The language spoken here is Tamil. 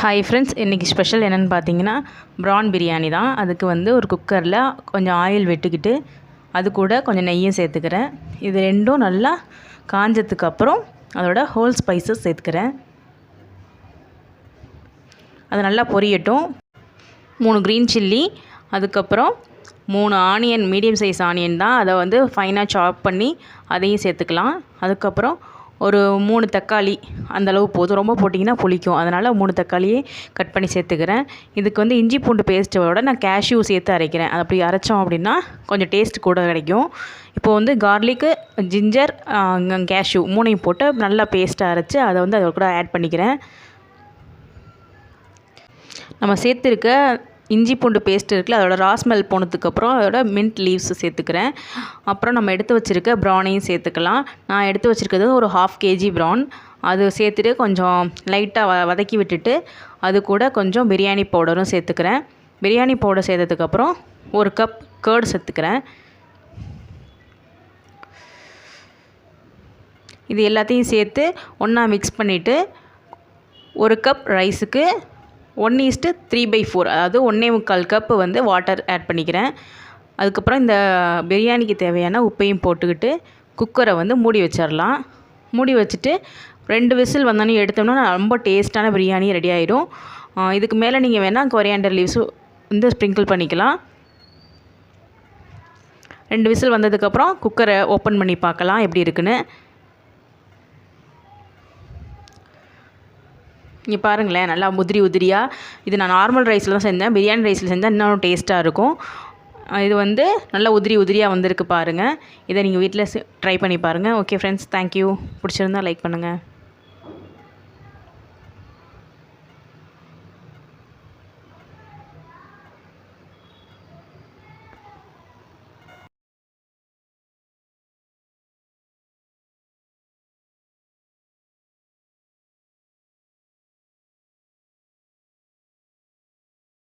ஹாய் ஃப்ரெண்ட்ஸ் இன்றைக்கி ஸ்பெஷல் என்னென்னு பார்த்தீங்கன்னா ப்ரான் பிரியாணி தான். அதுக்கு வந்து ஒரு குக்கரில் கொஞ்சம் ஆயில் வெட்டிக்கிட்டு அது கூட கொஞ்சம் நெய்யும் சேர்த்துக்கிறேன். இது ரெண்டும் நல்லா காஞ்சதுக்கு அப்புறம் அதோட ஹோல் ஸ்பைசஸ் சேர்த்துக்கிறேன். அது நல்லா பொரியட்டும். மூணு க்ரீன் சில்லி அதுக்கப்புறம் மூணு ஆனியன் மீடியம் சைஸ் ஆனியன் தான். அதை வந்து ஃபைனாக சாப் பண்ணி அதையும் சேர்த்துக்கலாம். அதுக்கப்புறம் ஒரு மூணு தக்காளி அந்தளவு போதும். ரொம்ப போட்டிங்கன்னா புளிக்கும். அதனால் மூணு தக்காளியே கட் பண்ணி சேர்த்துக்கிறேன். இதுக்கு வந்து இஞ்சி பூண்டு பேஸ்ட்டோட நான் கேஷ்யூ சேர்த்து அரைக்கிறேன். அது அப்படி அரைச்சோம் அப்படின்னா கொஞ்சம் டேஸ்ட் கூட கிடைக்கும். இப்போ வந்து கார்லிக்கு ஜிஞ்சர் கேஷ்யூ மூணையும் போட்டு நல்லா பேஸ்ட்டாக அரைச்சி அதை வந்து அதோட கூட ஆட் பண்ணிக்கிறேன். நம்ம சேர்த்துருக்க இஞ்சி பூண்டு பேஸ்ட் இருக்குல்ல அதோட ராஸ்மெல் போனதுக்கப்புறம் அதோட மின்ட் லீவ்ஸ் சேர்த்துக்கிறேன். அப்புறம் நம்ம எடுத்து வச்சுருக்க ப்ரானையும் சேர்த்துக்கலாம். நான் எடுத்து வச்சுருக்கிறது ஒரு ஹாஃப் கேஜி ப்ரான் அது சேர்த்துட்டு கொஞ்சம் லைட்டாக வ வதக்கி விட்டுட்டு அது கூட கொஞ்சம் பிரியாணி பவுடரும் சேர்த்துக்கிறேன். பிரியாணி பவுடர் சேர்த்ததுக்கப்புறம் ஒரு கப் கேர்டு சேர்த்துக்கிறேன். இது எல்லாத்தையும் சேர்த்து ஒன்றா மிக்ஸ் பண்ணிவிட்டு ஒரு கப் ரைஸுக்கு one yeast three by four அதாவது ஒன்றே முக்கால் கப்பு வந்து வாட்டர் ஆட் பண்ணிக்கிறேன். அதுக்கப்புறம் இந்த பிரியாணிக்கு தேவையான உப்பையும் போட்டுக்கிட்டு குக்கரை வந்து மூடி வச்சிடலாம் மூடி வச்சுட்டு ரெண்டு விசில் வந்தோன்னே எடுத்தோம்னா ரொம்ப டேஸ்ட்டான பிரியாணி ரெடி ஆகிடும் இதுக்கு மேலே நீங்கள் வேணால் கொரியாண்டர் லீவ்ஸும் வந்து ஸ்ப்ரிங்கிள் பண்ணிக்கலாம். ரெண்டு விசில் வந்ததுக்கப்புறம் குக்கரை ஓப்பன் பண்ணி பார்க்கலாம் எப்படி இருக்குன்னு. இங்கே பாருங்களேன் நல்லா உதிரி உதிரியாக இது நான் நார்மல் ரைஸில் தான் செஞ்சேன். பிரியாணி ரைஸில் செஞ்சால் இன்னும் டேஸ்ட்டாக இருக்கும். இது வந்து நல்லா உதிரி உதிரியாக வந்திருக்கு பாருங்கள் இதை நீங்கள் வீட்டில் ட்ரை பண்ணி பாருங்கள் ஓகே ஃப்ரெண்ட்ஸ் தேங்க்யூ பிடிச்சிருந்தா லைக் பண்ணுங்கள்